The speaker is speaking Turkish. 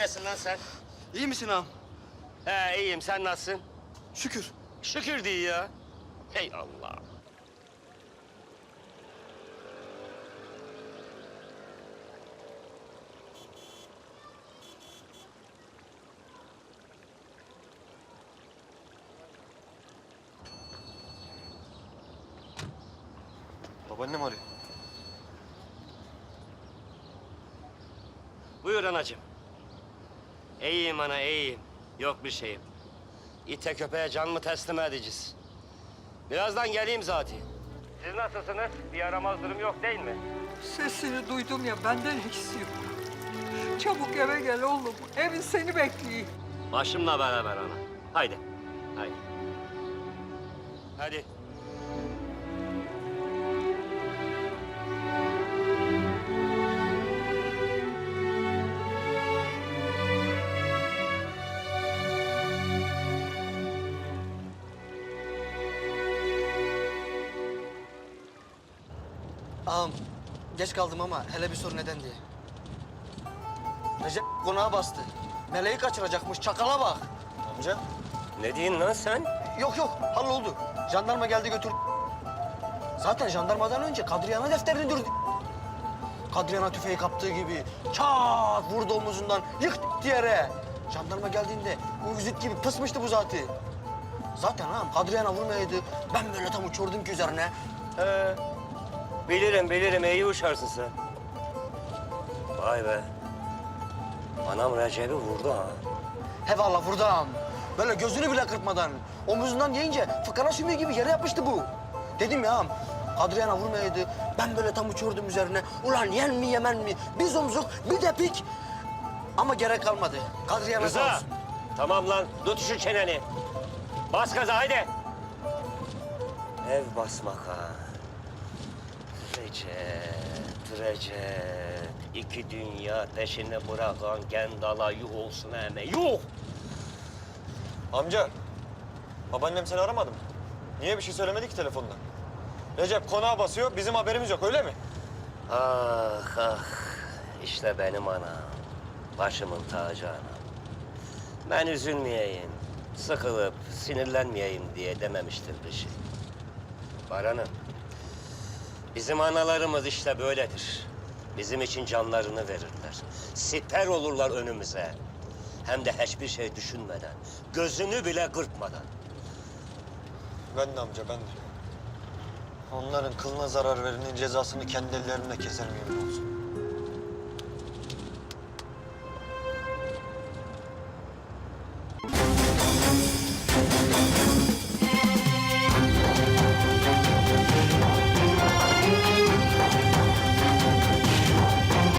Neredesin lan sen? İyi misin ağam? He iyiyim sen nasılsın? Şükür. Şükür değil ya. Hey Allah. Babaannem arıyor. Buyur anacığım. İyiyim ana iyiyim. Yok bir şeyim. İte köpeğe canımı teslim edeceğiz. Birazdan geleyim zaten. Siz nasılsınız? Bir yaramaz durum yok değil mi? Sesini duydum ya benden eksiği yok. Çabuk eve gel oğlum. Evin seni bekliyor. Başımla beraber ana. Haydi. Haydi. Hadi. Ağam, geç kaldım ama hele bir sor neden diye. Recep konağa bastı. Meleği kaçıracakmış, çakala bak. Amca. Ne diyorsun lan sen? Yok yok, halloldu. Jandarma geldi götür. Zaten jandarmadan önce Kadriyan'a defterini dürdü. Kadriyan'a tüfeği kaptığı gibi çat vurdu omuzundan yıktı yere. Jandarma geldiğinde bu gibi pısmıştı bu zatı. Zaten ağam Kadriyan'a vurmayaydı. Ben böyle tam uçurdum ki üzerine. He. Bilirim bilirim iyi uçarsın sen. Vay be. Anam Recep'i vurdu ha. Hevallah vurdu ağam. Böyle gözünü bile kırpmadan. Omuzundan yiyince fıkara sümüğü gibi yere yapıştı bu. Dedim ya ağam, Kadriyan'a vurmayaydı. Ben böyle tam uçurdum üzerine. Ulan yen mi yemen mi? Bir omzuk bir de pik. Ama gerek kalmadı. Kadriyan'a sağ Rıza. olsun. Tamam lan tut şu çeneni. Bas gaza haydi. Ev basmak ha. Recep, Recep. İki dünya peşine bırakan gendala yuh olsun eme yuh. Amca. Babaannem seni aramadı mı? Niye bir şey söylemedi ki telefonda? Recep konağa basıyor, bizim haberimiz yok öyle mi? Ah ah. İşte benim anam. Başımın tacı anam. Ben üzülmeyeyim, sıkılıp sinirlenmeyeyim diye dememiştir bir şey. Baranım, bizim analarımız işte böyledir. Bizim için canlarını verirler. Siper olurlar önümüze. Hem de hiçbir şey düşünmeden, gözünü bile kırpmadan. Ben de amca ben de. Onların kılına zarar verenin cezasını kendi ellerimle keserim yemin olsun.